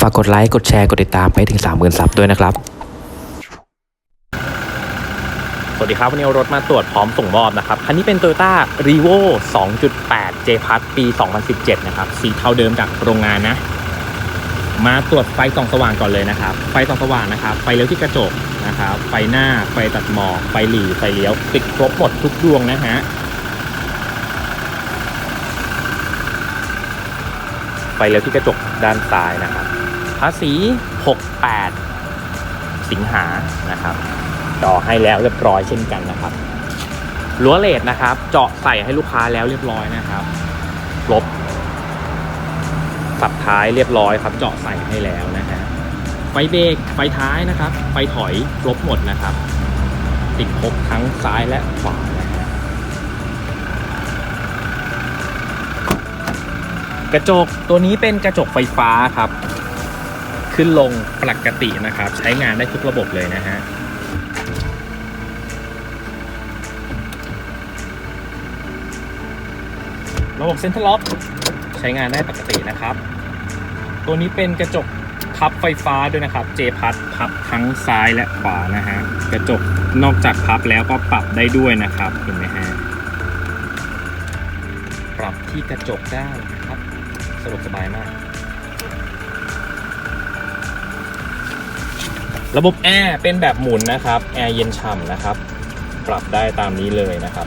ฝากกดไลค์ กดแชร์ กดติดตามไปถึง 30,000ซับด้วยนะครับ สวัสดีครับ วันนี้เอารถมาตรวจพร้อมส่งมอบนะครับ คันนี้เป็น Toyota r e v o 2.8 J p a s ปี 2017 นะครับ สีเทาเดิมจากโรงงานนะ มาตรวจไฟส่องสว่างก่อนเลยนะครับ ไฟส่องสว่างนะครับ ไฟเลี้ยวที่กระจกนะครับ ไฟหน้า ไฟตัดหมอก ไฟหลีไฟเลี้ยว ติดครบหมดทุกดวงนะฮะ ไฟเลี้ยวที่กระจกด้านซ้ายนะครับ ภาษี 68 สิงหานะครับต่อให้แล้วเรียบร้อยเช่นกันนะครับรั้วเลดนะครับ เจาะใส่ให้ลูกค้าแล้วเรียบร้อยนะครับลบสับท้ายเรียบร้อยครับ เจาะใส่ให้แล้วนะฮะไฟเบรกไฟท้ายนะครับ ไฟถอยครบหมดนะครับ ติดครบทั้งซ้ายและขวา ระจกตัวนี้เป็นกระจกไฟฟ้าครับ ขึ้นลงปกตินะครับ ใช้งานได้ทุกระบบเลยนะฮะระบบเซ็นทรัลล็อกใช้งานได้ปกตินะครับ ตัวนี้เป็นกระจกพับไฟฟ้าด้วยนะครับ J พัดพับทั้งซ้ายและขวานะฮะ กระจกนอกจากพับแล้วก็ปรับได้ด้วยนะครับ เห็นไหมฮะ ปรับที่กระจกได้ สะดวกสบายมาก ระบบแอร์เป็นแบบหมุนนะครับ แอร์เย็นฉ่ำนะครับ ปรับได้ตามนี้เลยนะครับ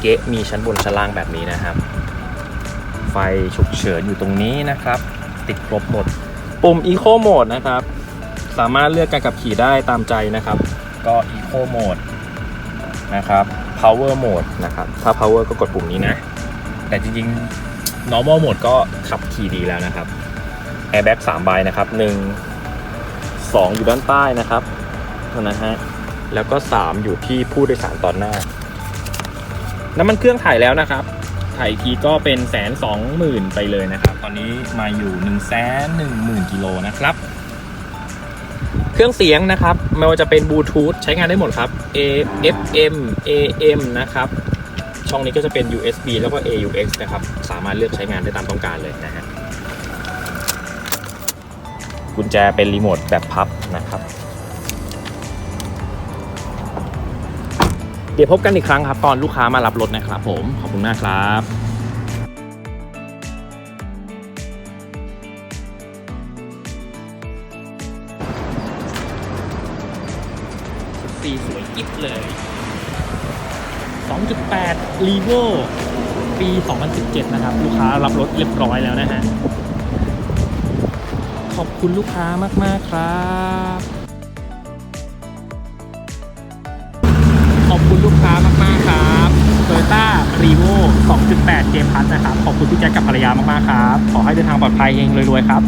เก๊ะมีชั้นบนชั้นล่างแบบนี้นะครับ ไฟฉุกเฉินอยู่ตรงนี้นะครับ ติดครบหมด ปุ่ม Eco Mode นะครับ สามารถเลือกการขับขี่ได้ตามใจนะครับ ก็ Eco Mode นะครับ Power Mode นะครับ ถ้า Power ก็กดปุ่มนี้นะ แต่จริงๆ Normal Mode ก็ขับขี่ดีแล้วนะครับ Airbag 3ใบนะครับ 1 2 อยู่ด้านใต้นะครับนะฮะแล้วก็ 3 อยู่ที่ผู้โดยสารตอนหน้า น้ำมันเครื่องถ่ายแล้วนะครับ ถ่ายอีกทีก็เป็นแสนสองหมื่นไปเลยนะครับ ตอนนี้มาอยู่1นึ่งแสนหนึ่งหมื่นกิโลนะครับ เครื่องเสียงนะครับ ไม่ว่าจะเป็นบลูทูธใช้งานได้หมดครับ A FM AM นะครับ ช่องนี้ก็จะเป็น USB แล้วก็ AUX นะครับ สามารถเลือกใช้งานได้ตามต้องการเลยนะฮะกุญแจเป็นรีโมทแบบพับนะครับ เดี๋ยวพบกันอีกครั้งครับ ตอนลูกค้ามารับรถนะครับผม ขอบคุณมากครับสีสวยกิ๊บเลย 2.8 r e v o ปี 2017 นะครับ ลูกค้ารับรถเรียบร้อยแล้วนะฮะ ขอบคุณลูกค้ามาก ๆ ครับ ขอบคุณลูกค้ามาก ๆ ครับ Toyota r e v o 2.8 J พัทนะครับ ขอบคุณพี่แจ็คกับภรรยามาก ๆ ครับ ขอให้เดินทางปลอดภัยเฮงรวย ๆ ครับ